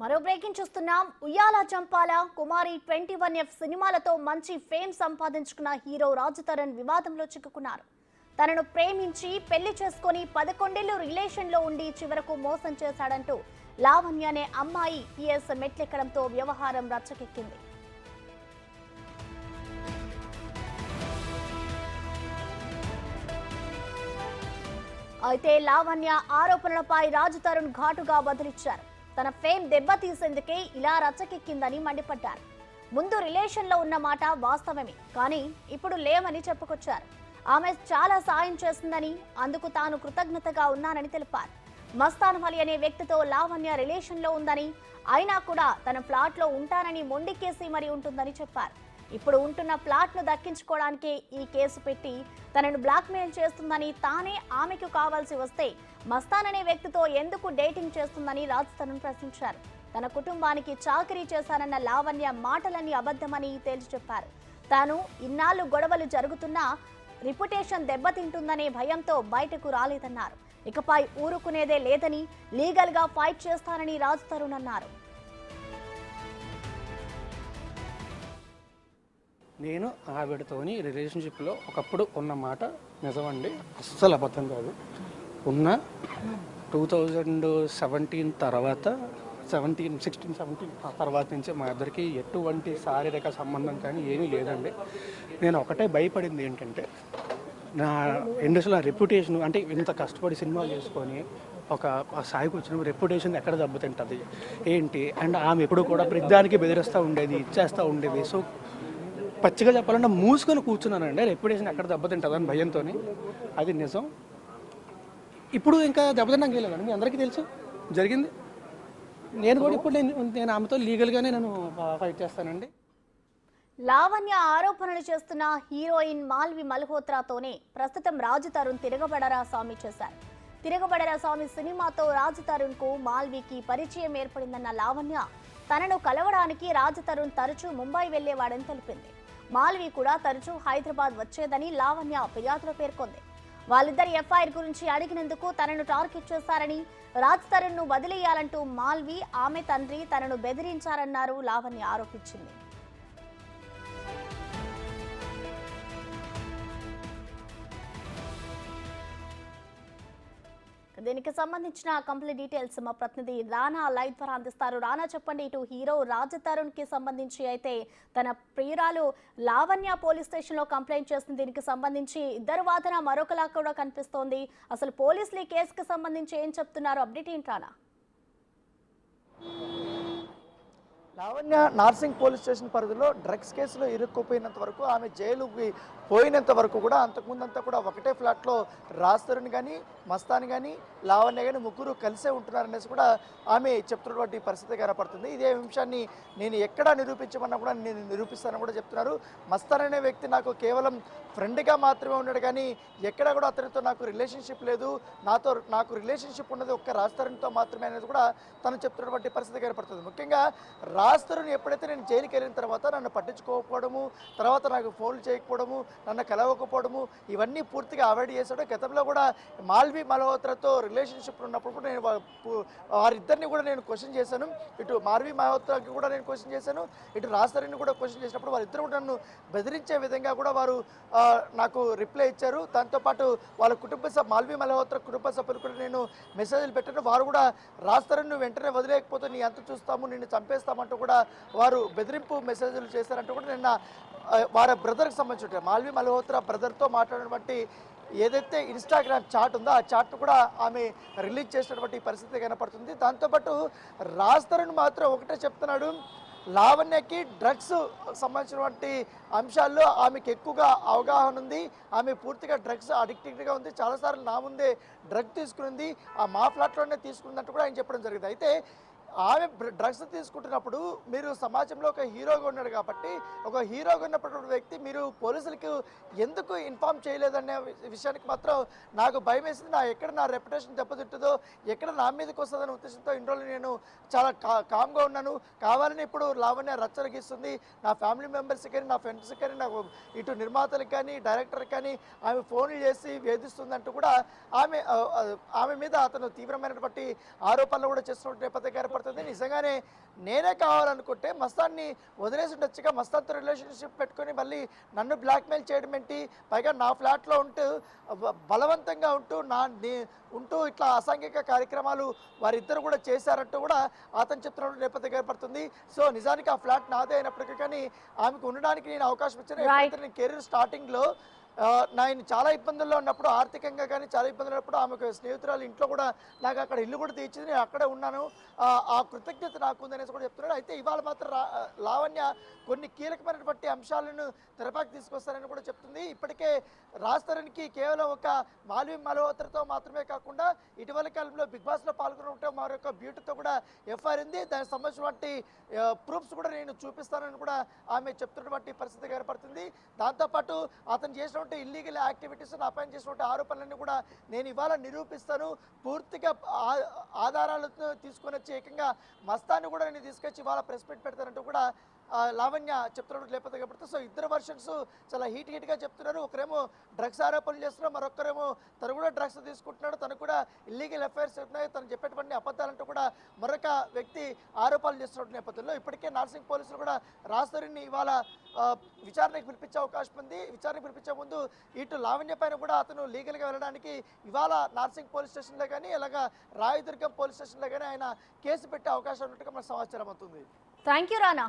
మరో బ్రేకింగ్ చూస్తున్నాం. Uyyala Jampala Kumari twenty one F సినిమాలతో మంచి ఫేమ్ సంపాదించుకున్న హీరో రాజు తరుణ్ వివాదంలో చిక్కుకున్నారు. తనను ప్రేమించి పెళ్ళి చేసుకొని పదకొండేళ్ళు రిలేషన్లో ఉండి చివరకు మోసం చేశాడంటూ లావణ్య అనే అమ్మాయి పిఎస్ మెట్లెక్కడంతో వ్యవహారం రచ్చకెక్కింది. అయితే లావణ్య ఆరోపణలపై రాజు తరుణ్ ఘాటుగా బదిలిచ్చారు. తన ఫేమ్ దెబ్బతీసేందుకే ఇలా రచ్చకెక్కిందని మండిపడ్డారు. ముందు రిలేషన్లో ఉన్న మాట వాస్తవమే కానీ ఇప్పుడు లేమని చెప్పుకొచ్చారు. ఆమె చాలా సాయం చేస్తుందని అందుకు తాను కృతజ్ఞతగా ఉన్నానని తెలిపారు. మస్తాన్ వలి అనే వ్యక్తితో లావణ్య రిలేషన్లో ఉందని అయినా కూడా తన ఫ్లాట్లో ఉంటానని మొండికేసి మరి ఉంటుందని చెప్పారు. ఇప్పుడు ఉంటున్న ప్లాట్ను దక్కించుకోవడానికి ఈ కేసు పెట్టి తనను బ్లాక్మెయిల్ చేస్తుందని తానే ఆమెకు కావాల్సి వస్తే మస్తాన్ అనే వ్యక్తితో ఎందుకు డేటింగ్ చేస్తుందని రాజ్ తరుణ్ ప్రశ్నించారు. తన కుటుంబానికి చాకరీ చేశానన్న లావణ్య మాటలన్నీ అబద్ధమని తేల్చి చెప్పారు తాను ఇన్నాళ్ళు గొడవలు జరుగుతున్నా రిపుటేషన్ దెబ్బతింటుందనే భయంతో బయటకు రాలేదన్నారు. ఇకపై ఊరుకునేదే లేదని లీగల్గా ఫైట్ చేస్తానని రాజ్ తరుణ్ అన్నారు. నేను ఆవిడతోని రిలేషన్షిప్లో ఒకప్పుడు ఉన్న మాట నిజమండి. అస్సలు అబద్ధం కాదు. ఉన్న టూ థౌజండ్ సెవెంటీన్ తర్వాత సెవెంటీన్ సిక్స్టీన్ సెవెంటీన్ ఆ తర్వాత నుంచి మా ఇద్దరికి ఎటువంటి శారీరక సంబంధం కానీ ఏమీ లేదండి. నేను ఒకటే భయపడింది ఏంటంటే నా ఇండస్ట్రీలో రెప్యుటేషన్ అంటే ఇంత కష్టపడి సినిమాలు చేసుకొని ఒక సాయికి వచ్చిన రెప్యుటేషన్ ఎక్కడ దెబ్బతింటుంది? ఏంటి? అండ్ ఆమె ఎప్పుడు కూడా ప్రతిదానికి బెదిరిస్తూ ఉండేది ఇచ్చేస్తూ ఉండేది సో పచ్చిగా చెప్పాలంటే మూసుకొని కూర్చున్నానండి. రెప్యుటేషన్ ఎక్కడ దెబ్బతింటుందని భయంతో అది నిజం. ఇప్పుడు ఇంకా దెబ్బతిన్నాక వెళ్ళాలండి మీ అందరికీ తెలుసు. జరిగింది. నేను కూడా ఇప్పుడు నేను నేను ఆమెతో లీగల్గానే నేను ఫైట్ చేస్తానండి. లావణ్య ఆరోపణలు చేస్తున్న హీరోయిన్ మాల్వి మల్హోత్రాతోనే ప్రస్తుతం రాజు తరుణ్ తిరగబడరా స్వామి చేశారు. తిరగబడరా స్వామి సినిమాతో రాజు తరుణ్కు మాల్వికి పరిచయం ఏర్పడిందన్న లావణ్య తనను కలవడానికి రాజు తరుణ్ తరచూ ముంబై వెళ్ళేవాడని తెలిపింది. మాల్వి కూడా తరచూ హైదరాబాద్ వచ్చేదని లావణ్య ఫిర్యాదులో పేర్కొంది. వాళ్ళిద్దరి ఎఫ్ఐఆర్ గురించి అడిగినందుకు తనను టార్గెట్ చేశారని రాజ్ తరుణ్ను వదిలేయాలంటూ మాల్వి ఆమె తండ్రి తనను బెదిరించారన్నారు లావణ్య ఆరోపించింది. దీనికి సంబంధించిన కంప్లీట్ డీటెయిల్స్ మా ప్రతినిధి రానా లైవ్ ద్వారా అందిస్తారు. రానా చెప్పండి ఇటు హీరో రాజ్ తరుణ్కి సంబంధించి అయితే తన ప్రియురాలు లావణ్య పోలీస్ స్టేషన్లో కంప్లైంట్ చేస్తుంది. దీనికి సంబంధించి ఇద్దరు వాదన మరొకలా కూడా కనిపిస్తోంది. అసలు పోలీసులు ఈ కేసుకి సంబంధించి ఏం చెప్తున్నారు? అప్డేట్ ఏంటి రానా? లావణ్య నార్సింగ్ పోలీస్ స్టేషన్ పరిధిలో డ్రగ్స్ కేసులో ఇరుక్కుపోయినంత వరకు ఆమె జైలుకి పోయినంత వరకు కూడా అంతకుముందంతా కూడా ఒకటే ఫ్లాట్లో రాస్తరుని కానీ మస్తాన్ కానీ లావణ్య కానీ ముగ్గురు కలిసే ఉంటున్నారనేసి కూడా ఆమె చెప్తున్నటువంటి పరిస్థితి కనపడుతుంది. ఇదే అంశాన్ని నేను ఎక్కడ నిరూపించమన్నా కూడా నేను నిరూపిస్తానని కూడా చెప్తున్నారు. మస్తాన్ అనే వ్యక్తి నాకు కేవలం ఫ్రెండ్గా మాత్రమే ఉన్నాడు కానీ ఎక్కడ కూడా అతనితో నాకు రిలేషన్షిప్ లేదు. నాతో నాకు రిలేషన్షిప్ ఉన్నది ఒక్క రాస్తరునితో మాత్రమే అనేది కూడా తను చెప్తున్నటువంటి పరిస్థితి కనపడుతుంది. ముఖ్యంగా రాస్తరుని ఎప్పుడైతే నేను జైలుకి వెళ్ళిన తర్వాత నన్ను పట్టించుకోకపోవడము తర్వాత నాకు ఫోన్లు చేయకపోవడము నన్ను కలవకపోవడము ఇవన్నీ పూర్తిగా అవాయిడ్ చేశాడు. గతంలో కూడా మాల్వి మల్హోత్రతో రిలేషన్షిప్ ఉన్నప్పుడు కూడా నేను వారిద్దరిని కూడా నేను క్వశ్చన్ చేశాను. ఇటు మాల్వి మల్హోత్రకి కూడా నేను క్వశ్చన్ చేశాను. ఇటు రాస్తరుని కూడా క్వశ్చన్ చేసినప్పుడు వారిద్దరు కూడా నన్ను బెదిరించే విధంగా కూడా వారు నాకు రిప్లై ఇచ్చారు. దాంతోపాటు వాళ్ళ కుటుంబ సభ మాల్వి మల్హోత్ర కుటుంబ సభ్యులు కూడా నేను మెసేజ్లు పెట్టాను. వారు కూడా రాస్తారని వెంటనే వదిలేకపోతే నీ అంత చూస్తాము నిన్ను చేశారంటూ కూడా వారు బెదిరింపు మెసేజ్లు చేశారంటూ కూడా నిన్న వారి బ్రదర్కి సంబంధించి మాల్వి మల్హోత్రా బ్రదర్తో మాట్లాడినటువంటి ఏదైతే ఇన్స్టాగ్రామ్ చాట్ ఉందో ఆ చాట్ కూడా ఆమె రిలీజ్ చేసినటువంటి పరిస్థితి కనపడుతుంది. దాంతోపాటు తరుణ్ మాత్రం ఒకటే చెప్తున్నాడు లావణ్యకి డ్రగ్స్ సంబంధించినటువంటి అంశాల్లో ఆమెకు ఎక్కువగా అవగాహన ఉంది. ఆమె పూర్తిగా డ్రగ్స్ అడిక్టెడ్గా ఉంది. చాలాసార్లు నా ముందే డ్రగ్ తీసుకునింది ఆ మా ఫ్లాట్లోనే తీసుకుందంటూ కూడా ఆయన చెప్పడం జరిగింది. అయితే ఆమె డ్రగ్స్ తీసుకుంటున్నప్పుడు మీరు సమాజంలో ఒక హీరోగా ఉన్నాడు కాబట్టి ఒక హీరోగా ఉన్నటువంటి వ్యక్తి మీరు పోలీసులకు ఎందుకు ఇన్ఫామ్ చేయలేదనే విషయానికి మాత్రం నాకు భయం వేసింది. నా ఎక్కడ నా రెప్యుటేషన్ దెబ్బతింటుందో ఎక్కడ నా మీదకి వస్తుందనే ఉద్దేశంతో ఇన్ని రోజులు నేను చాలా కా కామ్గా ఉన్నాను. కావాలని ఇప్పుడు లావణ్య రచ్చరగిస్తుంది నా ఫ్యామిలీ మెంబర్స్కి కానీ నా ఫ్రెండ్స్కి కానీ నాకు ఇటు నిర్మాతలకు కానీ డైరెక్టర్కి కానీ ఆమె ఫోన్లు చేసి వేధిస్తుందంటూ కూడా ఆమె ఆమె మీద అతను తీవ్రమైనటువంటి ఆరోపణలు కూడా చేస్తున్నట్టు నేపథ్యం కనపడుతుంది నిజంగానే నేనే కావాలనుకుంటే మస్తాన్ని వదిలేసి ఉండొచ్చుగా. మస్తాన్తో రిలేషన్షిప్ పెట్టుకొని మళ్ళీ నన్ను బ్లాక్మెయిల్ చేయడం ఏంటి? పైగా నా ఫ్లాట్లో ఉంటూ బలవంతంగా ఉంటూ నా ఉంటూ ఇట్లా అసాంఘిక కార్యక్రమాలు వారిద్దరు కూడా చేశారంటూ కూడా అతను చెప్తున్నట్టు నేపథ్యం ఏర్పడుతుంది. సో నిజానికి ఆ ఫ్లాట్ నాదే అయినప్పటికీ కానీ ఆమెకు ఉండడానికి నేను అవకాశం ఇచ్చాను కెరీర్ స్టార్టింగ్లో నాయన చాలా ఇబ్బందుల్లో ఉన్నప్పుడు ఆర్థికంగా కానీ చాలా ఇబ్బందులు ఉన్నప్పుడు ఆమెకు స్నేహితురాలు ఇంట్లో కూడా నాకు అక్కడ ఇల్లు కూడా తీర్చింది. నేను అక్కడే ఉన్నాను. ఆ, కృతజ్ఞత నాకు ఉందనేసి కూడా చెప్తున్నాడు. అయితే ఇవాళ మాత్రం లావణ్య కొన్ని కీలకమైనటువంటి అంశాలను తెరపాకి తీసుకొస్తారని కూడా చెప్తుంది. ఇప్పటికే రాజ్తరణ్కి కేవలం ఒక మాల్వి మల్హోత్రతో మాత్రమే కాకుండా ఇటీవల కాలంలో బిగ్ బాస్లో పాల్గొనడం మరొక బ్యూటీతో కూడా ఎఫ్ఐఆర్ ఉంది. దానికి సంబంధించినటువంటి ప్రూఫ్స్ కూడా నేను చూపిస్తానని కూడా ఆమె చెప్తున్నటువంటి పరిస్థితి ఏర్పడుతుంది. దాంతోపాటు అతను చేసిన చేసినటువంటి ఇల్లీగల్ యాక్టివిటీస్ నాపైన చేసినటువంటి ఆరోపణలన్నీ కూడా నేను ఇవాళ నిరూపిస్తాను. పూర్తిగా ఆధారాలతో తీసుకొని వచ్చి ఏకంగా మస్తాన్ని కూడా నేను తీసుకొచ్చి ఇవాళ ప్రెస్ మీట్ పెడతానంటూ కూడా లావణ్య చెప్తున్నట్టు లేకపోతే కాబట్టి. సో ఇద్దరు వర్షన్స్ చాలా హీట్ హీట్గా చెప్తున్నారు. ఒకరేమో డ్రగ్స్ ఆరోపణలు చేస్తున్నారు. మరొకరేమో తను కూడా డ్రగ్స్ తీసుకుంటున్నాడు. తను కూడా ఇల్లీగల్ అఫైర్స్ ఉన్నాయి తను చెప్పేటువంటి అబద్ధాలంటూ కూడా మరొక వ్యక్తి ఆరోపణలు చేస్తున్న నేపథ్యంలో ఇప్పటికే నార్సింగ్ పోలీసులు కూడా రాజధానిని ఇవాళ విచారణకు పిలిపించే అవకాశం ఉంది. విచారణకు పిలిపించే ముందు ఇటు లావణ్య పైన కూడా అతను లీగల్గా వెళ్ళడానికి ఇవాళ నార్సింగ్ పోలీస్ స్టేషన్లో కానీ ఇలాగ రాయదుర్గం పోలీస్ స్టేషన్లో కానీ ఆయన కేసు పెట్టే అవకాశం ఉన్నట్టుగా మనకు సమాచారం అవుతుంది. Thank you Rana